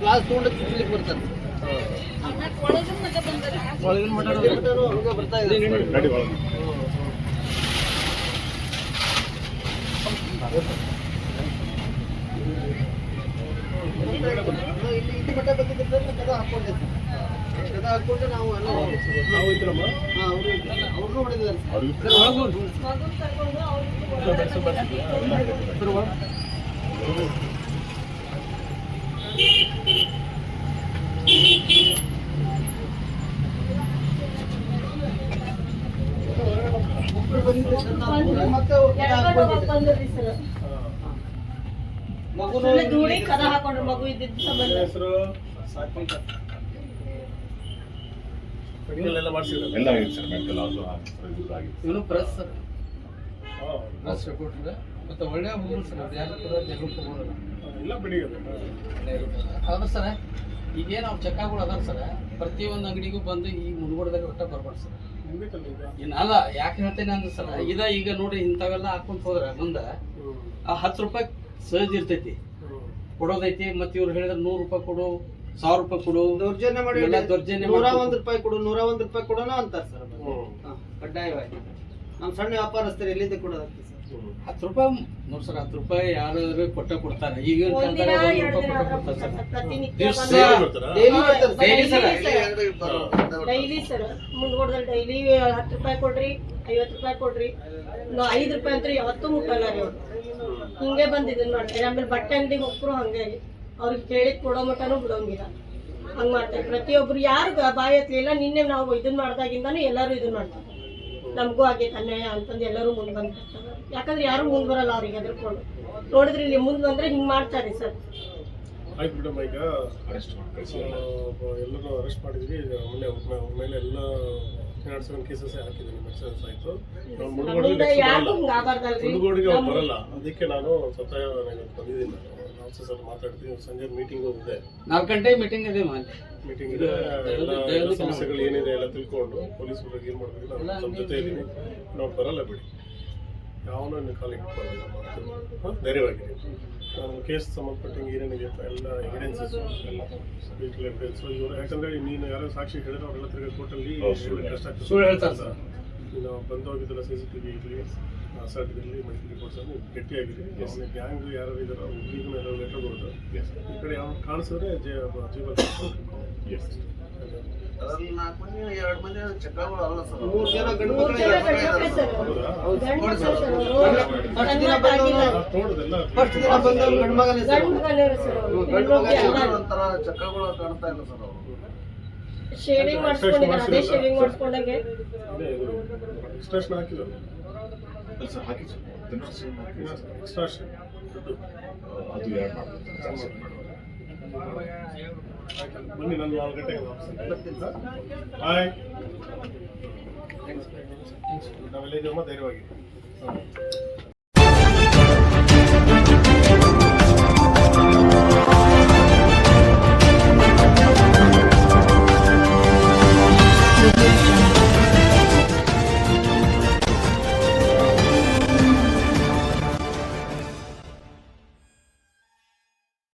Glass ತೊಗೊಂಡು ತಿನ್ಲಿಕ್ಕೆ ಬರ್ತಾರೆ ಒಳಗಿನ ಹಂಗೆ ಬರ್ತಾ ಇದೆ. ಇಲ್ಲಿ ಬೇಕಿದ್ರೆ ಕದ ಹಾಕೊಂಡೆ ಕದ ಹಾಕೊಂಡು ನಾವು ಎಲ್ಲ ನಾವು ಇದ್ರಮ್ಮ ಹಾಂ ಅವರು ಅವ್ರನ್ನೂ ಹೊಡೆದಿದ್ದಾರೆ ಸರ್, ನಾವು ಮತ್ತೆ ಅವ್ರು ಕದ ಹಾಕ್ಕೊಂಡಿದ್ದಾರೆ. ಮಗುನು ದೂಡಿ ಕದ ಹಾಕೊಂಡ್ರು ಹೆಸರು ಸರ್ ಇವನು ಪ್ರೆಸ್ ಸರ್ ಮತ್ತೆ ಹುಡುಗರು ಸರ್ ಅದು ಎಲ್ಲ ಬಿಡಿ ಈಗೇನು ಅವ್ರು ಅದಾರ ಸರ್ ಒಂದು ಅಂಗಡಿಗೂ ಬಂದು ಈ ಒಟ್ಟ ಬರ್ಬಾರ್ದು ಸರ್. ಅಲ್ಲ ಯಾಕೆ ಹೇಳ್ತೇನೆ ಅಂದ್ರೆ ಸರ್ ಇದ ಈಗ ನೋಡಿ ಇಂಥವೆಲ್ಲ ಹಾಕೊಂತ ಹೋದ್ರೆ ಮುಂದೆ ಆ ಹತ್ತು ರೂಪಾಯಿ ಸಹಜ ಇರ್ತೈತಿ. ಕೊಡೋದೈತಿ ಮತ್ತೆ ಇವ್ರು ಹೇಳಿದ್ರೆ ನೂರು ರೂಪಾಯಿ ಕೊಡು ಸಾವಿರ ರೂಪಾಯಿ ಕೊಡು ದೌರ್ಜನ್ಯ ಮಾಡಿ ಎಲ್ಲ ದೌರ್ಜನ್ಯ ನೂರ ಒಂದ್ ರೂಪಾಯಿ ಕೊಡು ನೂರ ಒಂದ್ ರೂಪಾಯಿ ಕೊಡೋಣ ಅಂತಾರೆ ಸರ್ ಕಡ್ಡಾಯವಾಗಿ. ನಮ್ಮ ಸಣ್ಣ ವ್ಯಾಪಾರಸ್ಥರು ಎಲ್ಲಿಂದ ಕೊಡೋದಕ್ಕೆ ಸರ್. ಹತ್ತು ರೂಪಾಯಿ ನೋಡಿ ಸರ್ ಹತ್ತು ರೂಪಾಯಿ ಯಾರಾದ್ರೂ ಕೊಟ್ಟ ಕೊಡ್ತಾರೆ. ಈಗ ಡೈಲಿ ಸರ್. ಮುಂದ್ಗೋಡ್ದಲ್ಲಿ ಡೈಲಿ ಹತ್ತು ರೂಪಾಯಿ ಕೊಡ್ರಿ ಐವತ್ತು ರೂಪಾಯಿ ಕೊಡ್ರಿ. ಐದು ರೂಪಾಯಿ ಅಂತ ಯಾವತ್ತೂ ಮುಟ್ಟಲ್ಲ ರೀ ಅವ್ರು. ಹಿಂಗೆ ಬಂದು ಇದನ್ನ ಮಾಡ್ತಾರೆ. ಆಮೇಲೆ ಬಟ್ಟೆ ಅಂಗಡಿಗೆ ಹೋಗ್ರು ಹಂಗೆ ರೀ. ಅವ್ರಿಗೆ ಕೇಳಿದ್ ಕೊಡೋ ಮಟನೂ ಬಿಡೋಂಗಿಲ್ಲ. ಹಂಗ್ ಮಾಡ್ತಾರೆ. ಪ್ರತಿಯೊಬ್ರು ಯಾರು ಬಾಯತ್ಲಿಲ್ಲ ನಿನ್ನೆ ನಾವು ಇದನ್ನ ಮಾಡ್ದಾಗಿಂದಾನು ಎಲ್ಲರೂ ಇದನ್ನ ಮಾಡ್ತಾರೆ. ನಮಗೂ ಆಗೈತೆ ಅನ್ಯಾಯ ಅಂತಂದು ಎಲ್ಲರೂ ಮುಂದೆ ಬಂದಿರ್ತಾರೆ ಯಾಕಂದ್ರೆ ಯಾರು ಮುಂದೆ ಬರಲ್ಲ ಅವ್ರಿಗೆ ಹೆದರ್ಕೊಂಡು ನೋಡಿದ್ರೆ ಇಲ್ಲಿ ಮುಂದೆ ಬಂದ್ರೆ ಹಿಂಗೆ ಮಾಡ್ತಾರೆ ಸರ್. ಆಯ್ತು ಮೇಡಮ್ ಈಗ. ಅರೆಸ್ಟ್ ಎಲ್ಲರೂ ಅರೆಸ್ಟ್ ಮಾಡಿದ್ವಿ. ಈಗ ಮೊನ್ನೆ ಅವ್ರ ಮೇಲೆ- ಮೇಲೆ ಎಲ್ಲ ಎರಡು ಸೆವೆನ್ ಕೇಸಸ್ ಹಾಕಿದ್ದೀನಿ. ಮೆಡಿಸನ್ಸ್ ಆಯ್ತು ನಾವು ಮುಳುಗೋಡಿಗೆ ಬರಲ್ಲ. ಅದಕ್ಕೆ ನಾನು ಸ್ವತಃ ನಾನು. ಬಂದಿದ್ದೀನಿ ಅಲ್ಲಿ ಸರ್ ಮಾತಾಡ್ತೀನಿ ಸಂಜೆ ಮೀಟಿಂಗ್ ಇದೆ ನಾಲ್ಕು ಗಂಟೆ ಮೀಟಿಂಗ್ ಇದೆ ಮೀಟಿಂಗ್ ಇದೆ ಎಲ್ಲ ಸಮಸ್ಯೆಗಳು ಏನಿದೆ ಎಲ್ಲ ತಿಳ್ಕೊಂಡು ಪೊಲೀಸ್ ಅವ್ರಿಗೆ ಏನು ಮಾಡ್ಬೇಕು ನಾನು ನಮ್ಮ ಜೊತೆ ಇದ್ದೀನಿ. ನಾವು ಬರಲ್ಲ ಬಿಡಿ. ಯಾವನೂ ಬರಲ್ಲ ಹಾಂ ಧೈರ್ಯವಾಗಿರಿ. ನಾನು ಕೇಸ್ ಸಂಬಂಧಪಟ್ಟಂಗೆ ಏನೇನಿದೆ ಎಲ್ಲ ಎವಿಡೆನ್ಸಸ್ ಎಲ್ಲ ಡಿಜಿಟಲ್ ಎವಿಡೆನ್ಸ್ ಇವರು ಯಾಕಂದ್ರೆ ನೀನು ಯಾರೋ ಸಾಕ್ಷಿ ಹೇಳಿದ್ರೆ ಅವರೆಲ್ಲ ತಿರ್ಗಿ ಕೋರ್ಟಲ್ಲಿ ಕಷ್ಟ ಆಗ್ತದೆ. ಸುಳ್ಳು ಹೇಳ್ತಾರೆ ಸರ್. ನೀನು ಬಂದೋಗಿದ್ದಲ್ಲ ಸಿ ಸಿ ಟಿ ವಿ ಇರಲಿ. ಇರಲಿ ಮೆಡಿಕಲ್ ರಿಪೋರ್ಟ್ಸ್ ಅನ್ನು ಗಟ್ಟಿಯಾಗಿರಿ ಅವನ ಗ್ಯಾಂಗ್ ಯಾರು ಇದಾರ ಅವ್ರಿಗೂ ಎಲ್ಲ ಲೆಟರ್ ಕೊಡೋದು ಈ ಕಡೆ ಯಾವ ಕಾಣಿಸಿದ್ರೆ ಜೀವ ಎಸ್ ಅದ್ರಲ್ಲಿ ನಾಲ್ಕು ಮಂದಿ ಎರಡು ಮಂದಿ ಚಕ್ರಗಳು ಕಾಣ್ತಾ ಇಲ್ಲ ಸರ್ ಅವರು. ಶೇವಿಂಗ್ ಮಾಡಿಸ್ಕೊಂಡಿದ್ದಾರೆ. ಅದೇ ಶೇವಿಂಗ್ ಮಾಡಿಸ್ಕೊಂಡಾಗೆ. ಅದೇ ಇದು ಎಕ್ಸ್ಟ್ರಾಕ್ಷನ್ ಹಾಕಿದ್ರು ಸರ್ ಹಾಕಿ ಸರ್ ಎಕ್ಸ್ಟ್ರಾಕ್ಷನ್ ಅದು ಮಾಡ್ಬೇಕು ಬನ್ನಿ ನಾನು ನಾಲ್ಕು ಗಂಟೆಗೆ ವಾಪಸ್ ಹಾಯ್ ನಾವೆಲ್ಲ ಇದೆಯಮ್ಮ ಧೈರ್ಯವಾಗಿ.